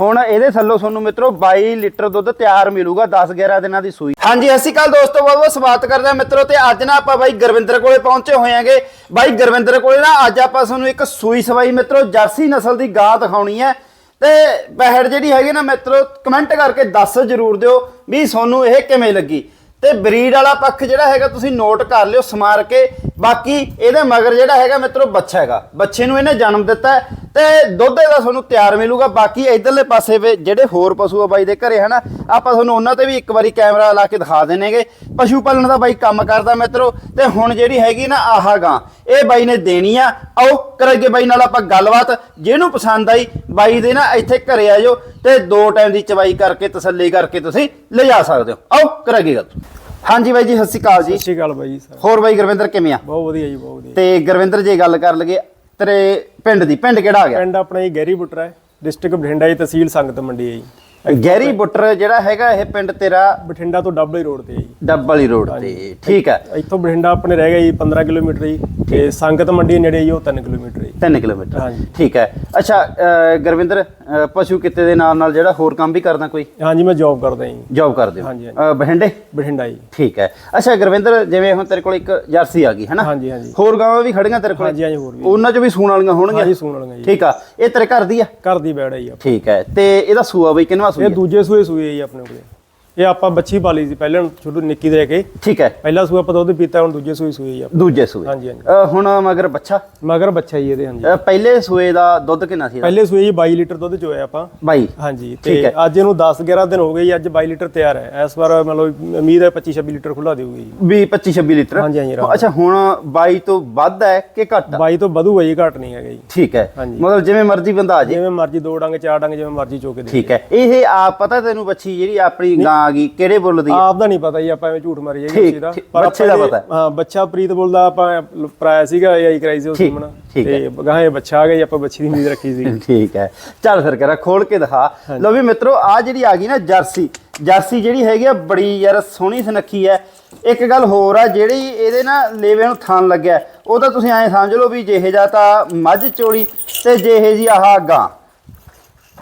ਹੁਣ ਇਹਦੇ ਥੱਲੋਂ ਤੁਹਾਨੂੰ ਮਿੱਤਰੋ 22 ਲੀਟਰ ਦੁੱਧ ਤਿਆਰ ਮਿਲੂਗਾ 10 11 ਦਿਨਾਂ ਦੀ ਸੂਈ। ਹਾਂਜੀ ਅਸੀਂ ਕੱਲ ਦੋਸਤੋ, ਬਹੁਤ ਬਹੁਤ ਸਵਾਗਤ ਕਰਦੇ ਹਾਂ ਮਿੱਤਰੋ ਤੇ ਅੱਜ ਨਾ ਆਪਾਂ ਬਾਈ ਗੁਰਵਿੰਦਰ ਕੋਲੇ ਪਹੁੰਚੇ ਹੋਏ ਆਂਗੇ ਬਾਈ ਗੁਰਵਿੰਦਰ ਕੋਲੇ ਨਾ ਅੱਜ ਆਪਾਂ ਤੁਹਾਨੂੰ ਇੱਕ ਸੂਈ ਸਵਾਈ ਮਿੱਤਰੋ, ਜਰਸੀ ਨਸਲ ਦੀ ਗਾਂ ਦਿਖਾਉਣੀ ਹੈ। ਤੇ ਪਹਿੜ ਜਿਹੜੀ ਹੈਗੀ ਨਾ ਮਿੱਤਰੋ ਕਮੈਂਟ ਕਰਕੇ ਦੱਸ ਜਰੂਰ ਦਿਓ ਵੀ ਤੁਹਾਨੂੰ ਇਹ ਕਿਵੇਂ ਲੱਗੀ। ਤੇ ਬਰੀਡ ਵਾਲਾ ਪੱਖ ਜਿਹੜਾ ਹੈਗਾ, ਤੁਸੀਂ ਨੋਟ ਕਰ ਲਿਓ, ਸਮਾਰ ਕੇ ਬਾਕੀ ਇਹਦੇ ਮਗਰ ਜਿਹੜਾ ਹੈਗਾ ਮਿੱਤਰੋ ਬੱਚਾ ਹੈਗਾ। ਬੱਚੇ ਨੂੰ ਇਹਨੇ ਜਨਮ ਦਿੱਤਾ ਹੈ ਤੇ ਦੁੱਧ ਦਾ ਤੁਹਾਨੂੰ ਤਿਆਰ ਮਿਲੂਗਾ। ਬਾਕੀ ਇਧਰਲੇ ਪਾਸੇ ਵੇ ਜਿਹੜੇ ਹੋਰ ਪਸ਼ੂ ਆ ਬਾਈ ਦੇ ਘਰੇ, ਹਨਾ, ਆਪਾਂ ਤੁਹਾਨੂੰ ਉਹਨਾਂ ਤੇ ਵੀ ਇੱਕ ਵਾਰੀ ਕੈਮਰਾ ਲਾ ਕੇ ਦਿਖਾ ਦੇਣਗੇ ਪਸ਼ੂ ਪਾਲਣ ਦਾ ਬਾਈ ਕੰਮ ਕਰਦਾ ਮਿੱਤਰੋ। ਤੇ ਹੁਣ ਜਿਹੜੀ ਹੈਗੀ ਨਾ ਆਹ ਗਾਂ, ਇਹ ਬਾਈ ਨੇ ਦੇਣੀ ਆ। ਆਓ ਕਰਾਂਗੇ ਬਾਈ ਨਾਲ ਆਪਾਂ ਗੱਲਬਾਤ। ਜਿਹਨੂੰ ਪਸੰਦ ਆਈ, ਬਾਈ ਦੇ ਨਾ ਇੱਥੇ ਘਰੇ ਆ ਜਾਓ ਤੇ ਦੋ ਟਾਈਮ ਦੀ ਚਵਾਈ ਕਰਕੇ, ਤਸੱਲੀ ਕਰਕੇ ਤੁਸੀਂ ਲਿਜਾ ਸਕਦੇ ਹੋ। ਆਓ ਕਰਾਂਗੇ ਗੱਲ। ਹਾਂਜੀ ਬਾਈ ਜੀ ਸਤਿ ਸ਼੍ਰੀ ਅਕਾਲ ਜੀ। ਸਤਿ ਸ਼੍ਰੀ ਅਕਾਲ ਬਾਈ ਜੀ ਸਰ ਹੋਰ ਬਾਈ ਗੁਰਵਿੰਦਰ ਕਿਵੇਂ ਆ? ਬਹੁਤ ਵਧੀਆ ਜੀ ਬਹੁਤ ਵਧੀਆ। ਤੇ ਗੁਰਵਿੰਦਰ ਜੇ ਗੱਲ ਕਰ ਲਗੇ ਤੇਰੇ ਪਿੰਡ ਦੀ ਪਿੰਡ ਕਿਹੜਾ ਆ ਗਿਆ? ਪਿੰਡ ਆਪਣਾ ਜੀ ਗੈਰੀ ਬੁੱਟਰ ਹੈ ਡਿਸਟ੍ਰਿਕਟ ਬਠਿੰਡਾ ਜੀ ਤਹਿਸੀਲ ਸੰਗਤ ਮੰਡੀ ਹੈ ਜੀ। ਗੈਰੀ ਬੁੱਟਰ ਜਿਹੜਾ ਹੈਗਾ ਇਹ ਪਿੰਡ ਤੇਰਾ ਬਠਿੰਡਾ ਤੋਂ ਡੱਬਲੀ ਰੋਡ ਤੇ ਹੈ ਜੀ। ਡੱਬਲੀ ਰੋਡ ਤੇ ਠੀਕ ਹੈ। ਇੱਥੋਂ ਬਠਿੰਡਾ ਆਪਣੇ ਰਹਿ ਗਿਆ ਜੀ 15 ਕਿਲੋਮੀਟਰ ਜੀ। ਤੇ ਸੰਗਤ ਮੰਡੀ ਨੇੜੇ ਜੀ ਉਹ 3 ਕਿਲੋਮੀਟਰ ਜੀ। 3 ਕਿਲੋਮੀਟਰ। ਹਾਂਜੀ। ਠੀਕ ਹੈ। ਅੱਛਾ ਗੁਰਵਿੰਦਰ ਅਹ, ਪਸ਼ੂ ਕਿੱਤੇ ਦੇ ਨਾਲ ਨਾਲ ਜਿਹੜਾ ਹੋਰ ਕੰਮ ਵੀ ਕਰਦਾ ਕੋਈ? ਹਾਂਜੀ ਮੈਂ ਜੌਬ ਕਰਦਾ ਜੀ। ਜੌਬ ਕਰਦੇ ਹੋ। ਹਾਂਜੀ, ਬਠਿੰਡੇ? ਬਠਿੰਡਾ ਜੀ। ਠੀਕ ਹੈ। ਅੱਛਾ ਗੁਰਵਿੰਦਰ ਜਿਵੇਂ ਹੁਣ ਤੇਰੇ ਕੋਲ ਇੱਕ ਜਰਸੀ ਆ ਗਈ ਹੈਨਾ? ਹਾਂਜੀ ਹਾਂਜੀ। ਹੋਰ ਗਾਵਾਂ ਵੀ ਖੜੀਆਂ ਤੇਰੇ ਕੋਲ? ਹਾਂਜੀ ਹਾਂਜੀ ਹੋਰ ਵੀ। ਉਹਨਾਂ 'ਚ ਵੀ ਸੂਣ ਵਾਲੀਆਂ ਹੋਣਗੀਆਂ? ਹਾਂਜੀ ਸੁਣ ਜੀ। ਠੀਕ ਆ। ਇਹ ਤੇਰੇ ਘਰ ਦੀ ਆ? ਘਰ ਦੀ ਬੈੜ ਹੈ ਜੀ ਆਪਣੀ। ਠੀਕ ਹੈ। ਤੇ ਇਹਦਾ ਸੂਆ ਬਈ ਕਿੰਨਵਾ ਸੂਆ? ਇਹ ਦੂਜੇ ਸੂਏ ਸੂਏ ਹੈ ਜੀ ਆਪਣੇ ਕੋਲੇ। ਇਹ ਆਪਾਂ ਬੱਚੀ ਪਾਲੀ ਸੀ ਪਹਿਲਾਂ ਛੋਟੂ ਨਿੱਕੀ ਦੇ ਕੇ। ਠੀਕ ਹੈ। ਪਹਿਲਾ ਸੂਆ ਆਪਾਂ ਦੁੱਧ ਪੀਤਾ ਹੁਣ ਦੂਜੇ ਸੂਏ ਸੂਏ ਜੀ ਆਪਾਂ। ਦੂਜੇ ਸੂਏ। ਹਾਂਜੀ ਹਾਂਜੀ। ਹੁਣ ਮਗਰ ਬੱਚਾ? ਮਗਰ ਬੱਚਾ ਜੀ ਇਹਦੇ ਹਾਂਜੀ। ਪਹਿਲੇ ਸੂਏ ਦਾ ਦੁੱਧ ਕਿੰਨਾ ਸੀ ਪਹਿਲੇ ਸੂਏ ਜੀ 22 ਲੀਟਰ ਦੁੱਧ ਚੋਇਆ ਆਪਾਂ। ਬਾਈ। ਹਾਂਜੀ ਠੀਕ ਤੇ ਹੈ। ਅੱਜ ਇਹਨੂੰ 10 11 ਦਿਨ ਹੋ ਗਏ ਜੀ ਅੱਜ 22 ਲੀਟਰ ਤਿਆਰ ਹੈ। ਇਸ ਵਾਰ ਮਤਲਬ ਉਮੀਦ ਹੈ 25 26 ਲੀਟਰ ਖੁੱਲਾ ਦੇਊਗੀ ਜੀ। ਵੀ 25 26 ਲੀਟਰ। ਹਾਂਜੀ, ਹਾਂਜੀ, ਆਰਾਮ ਅੱਛਾ ਹੁਣ 22 ਤੋਂ ਵੱਧ ਹੈ ਕਿ ਘੱਟ? ਆ 22 ਤੋਂ ਵਧੂਗਾ ਜੀ ਘਟ ਨਹੀਂ ਹੈਗਾ ਜੀ। ਠੀਕ ਹੈ। ਹਾਂਜੀ। ਮਤਲਬ ਜਿਵੇਂ ਮਰਜ਼ੀ ਬੰਦਾ ਆ ਜੇ। ਜਿਵੇਂ ਮਰਜ਼ੀ ਦੋ ਡੰਗ ਚਾਰ ਡੰਗ ਜਿਵੇਂ ਮਰਜ਼ੀ ਚੋਕੇ ਦੇ ਠੀਕ ਹੈ। ਇਹ ਆਪ ਪਤਾ ਤੈਨੂੰ ਬੱਚੀ ਜਿਹੜੀ ਆਪਣੀ ਗਾਂ ਆ ਗਈ ਕਿਹੜੇ ਬੁੱਲ ਦੀ? ਆਪ ਦਾ ਨਹੀਂ ਪਤਾ ਜੀ ਆਪਾਂ ਐਵੇਂ ਝੂਠ ਮਾਰੀ ਜਾਈਏ ਠੀਕ, ਬੱਚੇ ਦਾ। ਠੀਕ, ਪਰ ਬੱਚੇ ਆਪਾਂ ਦਾ ਇਹ- ਪਤਾ ਹਾਂ। ਬੱਚਾ ਪ੍ਰੀਤ ਬੋਲਦਾ ਆਪਾਂ ਪਰਾਇਆ ਸੀਗਾ ਏਆਈ ਕਰਾਈ ਸੀ ਉਸ ਠੀਕ, ਸਮਣ ਠੀਕ ਤੇ ਗਾਂ ਇਹ ਬੱਚਾ ਆ ਗਿਆ ਜੀ ਆਪਾਂ ਬੱਚੀ ਦੀ ਉਮੀਦ ਰੱਖੀ ਸੀ ਠੀਕ ਹੈ। ਚੱਲ ਫਿਰ ਕਰਾ ਖੋਲ ਕੇ ਦਿਖਾ। ਲਓ ਵੀ ਮਿੱਤਰੋ ਆ ਜਿਹੜੀ ਆ ਗਈ ਨਾ ਜਰਸੀ ਜਰਸੀ ਜਿਹੜੀ ਹੈਗੀ ਆ ਬੜੀ ਯਾਰ ਸੋਹਣੀ ਸੁਨੱਖੀ ਹੈ। ਇੱਕ ਗੱਲ ਹੋਰ ਆ ਜਿਹੜੀ ਇਹਦੇ ਨਾ ਲੇਵੇ ਨੂੰ ਥਣ ਲੱਗਿਆ ਉਹ ਤਾਂ ਤੁਸੀਂ ਐਂ ਸਮਝ ਲਓ ਵੀ ਜਿਹੇ ਜਾ ਤਾਂ ਮੱਝ ਚੋੜੀ ਤੇ ਜਿਹੇ ਜੀ ਆਹ ਗਾਂ।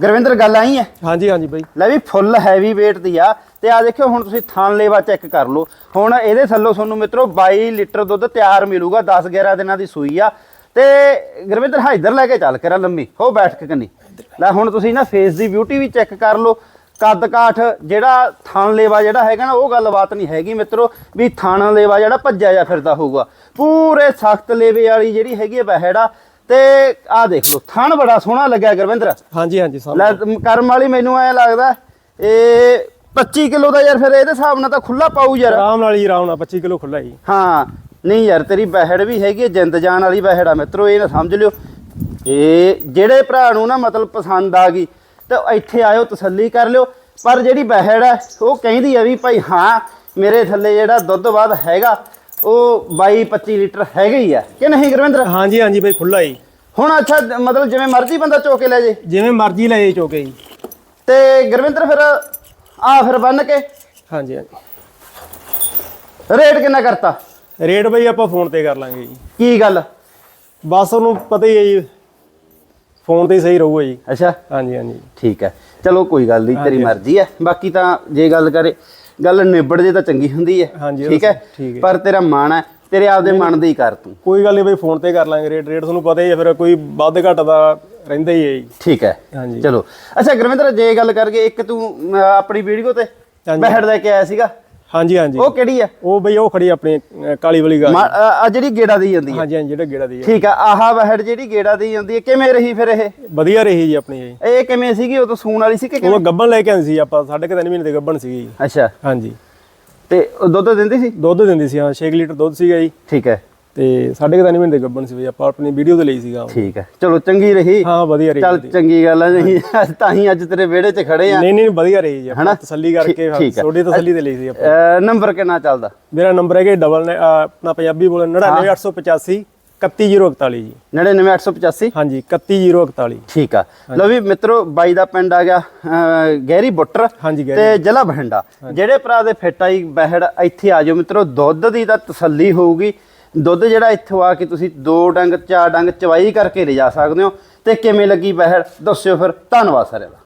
ਗੁਰਵਿੰਦਰ ਗੱਲ ਆਈ ਹੈ? ਹਾਂਜੀ ਹਾਂਜੀ ਬਾਈ। ਲੈ ਵੀ ਫੁੱਲ ਹੈਵੀ weight ਦੀ ਆ ਤੇ ਆ ਦੇਖਿਓ ਹੁਣ ਤੁਸੀਂ ਥਣ ਲੇਵਾ ਚੈੱਕ ਕਰ ਲਓ। ਹੁਣ ਇਹਦੇ ਥੱਲੋਂ ਤੁਹਾਨੂੰ ਮਿੱਤਰੋ 22 ਲੀਟਰ ਦੁੱਧ ਤਿਆਰ ਮਿਲੂਗਾ 10 11 ਦਿਨਾਂ ਦੀ ਸੂਈ ਆ। ਤੇ ਗੁਰਵਿੰਦਰ ਹਾਈਦਰ ਲੈ ਕੇ ਚੱਲ ਕਰਾ ਲੰਮੀ। ਹੋ ਬੈਠ ਕੇ ਕੰਨੀ। ਲੈ ਹੁਣ ਤੁਸੀਂ ਨਾ ਫੇਸ ਦੀ ਬਿਊਟੀ ਵੀ ਚੈੱਕ ਕਰ ਲਓ। ਕੱਦ ਕਾਠ ਜਿਹੜਾ ਥਣ ਲੇਵਾ ਜਿਹੜਾ ਹੈਗਾ ਨਾ ਉਹ ਗੱਲਬਾਤ ਨਹੀਂ ਹੈਗੀ ਮਿੱਤਰੋ। ਵੀ ਥਣ ਲੇਵਾ ਜਿਹੜਾ ਭੱਜਿਆ ਜਾ ਫਿਰਦਾ ਹੋਊਗਾ। ਪੂਰੇ ਸਖਤ ਲੇਵੇ ਵਾਲੀ ਜਿਹੜੀ ਹੈਗੀ ਹੈ ਬਹਿੜਾ ਤੇ ਆ ਦੇਖ ਲਓ ਥਣ ਬੜਾ ਸੋਹਣਾ ਲੱਗਿਆ ਗੁਰਵਿੰਦਰ। ਹਾਂਜੀ ਹਾਂਜੀ ਲੈ ਕਰਮ ਵਾਲੀ ਮੈਨੂੰ ਐ ਲੱਗਦਾ ਇਹ 25 ਕਿਲੋ ਦਾ ਯਾਰ ਫਿਰ ਇਹਦੇ ਹਿਸਾਬ ਨਾਲ ਤਾਂ ਖੁੱਲਾ ਪਾਊ ਯਾਰ। ਆਰਾਮ ਨਾਲ ਹੀ ਆਰਾਮ ਨਾਲ 25 ਕਿਲੋ ਖੁੱਲਾ ਜੀ ਹਾਂ ਨਹੀਂ ਯਾਰ ਤੇਰੀ ਬਹਿੜ ਵੀ ਹੈਗੀ ਹੈ, ਜਿੰਦ ਜਾਨ ਵਾਲੀ ਬਹਿੜ ਆ ਮਿੱਤਰੋ ਇਹ ਨਾ ਸਮਝ ਲਿਓ। ਇਹ ਜਿਹੜੇ ਭਰਾ ਨੂੰ ਨਾ ਮਤਲਬ ਪਸੰਦ ਆ ਗਈ ਤੇ ਇੱਥੇ ਆਇਓ ਤਸੱਲੀ ਕਰ ਲਿਓ। ਪਰ ਜਿਹੜੀ ਬਹਿੜ ਹੈ ਉਹ ਕਹਿੰਦੀ ਆ ਵੀ ਭਾਈ ਹਾਂ ਮੇਰੇ ਥੱਲੇ ਜਿਹੜਾ ਦੁੱਧ ਬਾਦ ਹੈਗਾ ਉਹ 22 25 ਲੀਟਰ ਹੈਗਾ ਹੀ ਆ ਕਿ ਨਹੀਂ ਗੁਰਵਿੰਦਰ? ਹਾਂਜੀ ਹਾਂਜੀ ਬਾਈ ਖੁੱਲਾ ਜੀ ਹੁਣ ਅੱਛਾ ਮਤਲਬ ਜਿਵੇਂ ਮਰਜ਼ੀ ਬੰਦਾ ਚੋ ਕੇ ਲੈ ਜੇ। ਜਿਵੇਂ ਮਰਜ਼ੀ ਲੈ ਜੇ ਚੋਕੇ ਜੀ। ਤੇ ਗੁਰਵਿੰਦਰ ਫਿਰ ਆ ਫਿਰ ਬੰਨ ਕੇ। ਹਾਂਜੀ ਹਾਂਜੀ। ਰੇਟ ਕਿੰਨਾ ਕਰਤਾ? ਰੇਟ ਬਾਈ ਆਪਾਂ ਫੋਨ ਤੇ ਕਰ ਲਾਂਗੇ ਜੀ। ਕੀ ਗੱਲ? ਬਸ ਉਹਨੂੰ ਪਤਾ ਹੀ ਹੈ ਜੀ ਫੋਨ ਤੇ ਹੀ ਸਹੀ ਰਹੂਗਾ ਜੀ। ਅੱਛਾ। ਹਾਂਜੀ ਹਾਂਜੀ। ਠੀਕ ਹੈ। ਚਲੋ ਕੋਈ ਗੱਲ ਨਹੀਂ ਤੇਰੀ ਮਰਜ਼ੀ ਹੈ। ਬਾਕੀ ਤਾਂ ਜੇ ਗੱਲ ਕਰੇ ਗੱਲ ਨਿਬੜ ਜੇ ਤਾਂ ਚੰਗੀ ਹੁੰਦੀ ਹੈ। ਠੀਕ ਹੈ? ਹੈ। ਪਰ ਤੇਰਾ ਮਨ ਹੈ ਤੇਰੇ ਆਪਦੇ ਮਨ ਦੀ ਕਰ ਤੂੰ। ਕੋਈ ਗੱਲ ਨਹੀਂ ਬਈ ਫੋਨ ਤੇ ਕਰ ਲਾਂਗੇ। ਰੇਟ ਰੇਟ ਤੁਹਾਨੂੰ ਪਤਾ ਹੀ ਹੈ ਫਿਰ ਕੋਈ ਵੱਧ ਘੱਟ ਦਾ ਰਹਿੰਦਾ ਹੀ ਹੈ ਜੀ। ਠੀਕ ਹੈ। ਹਾਂਜੀ। ਚਲੋ। ਅੱਛਾ ਗੁਰਵਿੰਦਰ ਜੇ ਗੱਲ ਕਰਕੇ ਇੱਕ ਤੂੰ ਆਪਣੀ ਵੀਡੀਓ ਤੇ ਹਾਂਜੀ। ਬਹਿੜ ਲੈ ਕੇ ਆਇਆ ਸੀਗਾ? ਹਾਂਜੀ ਹਾਂਜੀ। ਉਹ ਕਿਹੜੀ ਆ? ਉਹ ਬਈ ਉਹ ਖੜੀ ਆਪਣੀ ਅਹ, ਕਾਲੀ ਵਾਲੀ ਗਾਂ ਆ ਜਿਹੜੀ ਗੇੜਾ ਦੀ ਜਾਂਦੀ ਹੈ ਹਾਂਜੀ ਹਾਂਜੀ ਜਿਹੜਾ ਗੇੜਾ ਦੀ ਹੈ ਠੀਕ ਆ ਆਹ ਬਹਿੜ ਜਿਹੜੀ ਗੇੜਾ ਦੀ ਜਾਂਦੀ ਹੈ ਕਿਵੇਂ ਰਹੀ ਫਿਰ ਇਹ? ਵਧੀਆ ਰਹੀ ਜੀ ਆਪਣੀ ਇਹ। ਇਹ ਕਿਵੇਂ ਸੀਗੀ? ਉਹ ਤਾਂ ਸੂਣ ਵਾਲੀ ਸੀ ਕਿ ਕਿਵੇਂ? ਉਹ ਗੱਬਣ ਲੈ ਕੇ ਆਂਦੀ ਸੀ ਆਪਾਂ ਸਾਢੇ ਕੁ ਤਿੰਨ ਮਹੀਨੇ ਦੇ ਗੱਬਣ ਸੀਗੀ ਜੀ। ਅੱਛਾ। ਹਾਂਜੀ। ਤੇ ਉਹ ਦੁੱਧ ਦਿੰਦੀ ਸੀ? ਦੁੱਧ ਦਿੰਦੀ ਸੀ ਹਾਂ 6 ਲੀਟਰ ਦੁੱਧ ਸੀਗਾ ਜੀ। ਠੀਕ ਹੈ। ਤੇ ਸਾਢੇ ਕੁ ਤਿੰਨ ਮਹੀਨੇ ਦੇ ਗੱਬਣ ਸੀ ਬਈ ਆਪਾਂ ਆਪਣੀ ਵੀਡੀਓ ਤੇ ਲਈ ਸੀਗਾ। ਠੀਕ ਹੈ। ਚਲੋ ਚੰਗੀ ਰਹੀ। ਹਾਂ ਵਧੀਆ ਰਹੀ ਚੱਲ ਚੰਗੀ ਗੱਲ ਹੈ ਨਹੀਂ ਤਾਂ ਹੀ ਅੱਜ ਤੇਰੇ ਵਿਹੜੇ 'ਚ ਖੜੇ ਆ। ਨਹੀਂ ਨਹੀਂ ਵਧੀਆ ਰਹੀ ਜੀ? ਆਪਾਂ ਤਸੱਲੀ ਕਰਕੇ। ਥੋੜੀ ਤਸੱਲੀ ਤੇ ਲਈ ਸੀ ਆਪਾਂ। ਨੰਬਰ ਕਿੰਨਾ ਚੱਲਦਾ? ਮੇਰਾ ਨੰਬਰ ਹੈਗਾ ਡਬਲ ਆਪਣਾ ਪੰਜਾਬੀ ਬੋਲਣ 99885 31041 ਜੀ। 99885 ਹਾਂਜੀ 31041 ਠੀਕ ਆ। ਲਓ ਵੀ ਮਿੱਤਰੋ ਬਾਈ ਦਾ ਪਿੰਡ ਆ ਗਿਆ ਗਹਿਰੀ ਬੁੱਟਰ ਤੇ ਜ਼ਿਲ੍ਹਾ ਬਠਿੰਡਾ। ਜਿਹੜੇ ਭਰਾ ਦੇ ਫਿੱਟ ਆਈ ਬਹਿੜ ਇੱਥੇ ਆ ਜਾਓ ਮਿੱਤਰੋ ਦੁੱਧ ਦੀ ਤਾਂ ਤਸੱਲੀ ਹੋਊਗੀ। ਦੁੱਧ ਜਿਹੜਾ ਇੱਥੋਂ ਆ ਕੇ ਤੁਸੀਂ ਦੋ ਡੰਗ, ਚਾਰ ਡੰਗ ਚਵਾਈ ਕਰਕੇ ਲਿਜਾ ਸਕਦੇ ਹੋ। ਤੇ ਕਿਵੇਂ ਲੱਗੀ ਬਹਿੜ ਦੱਸਿਓ ਫਿਰ। ਧੰਨਵਾਦ ਸਾਰਿਆਂ ਦਾ।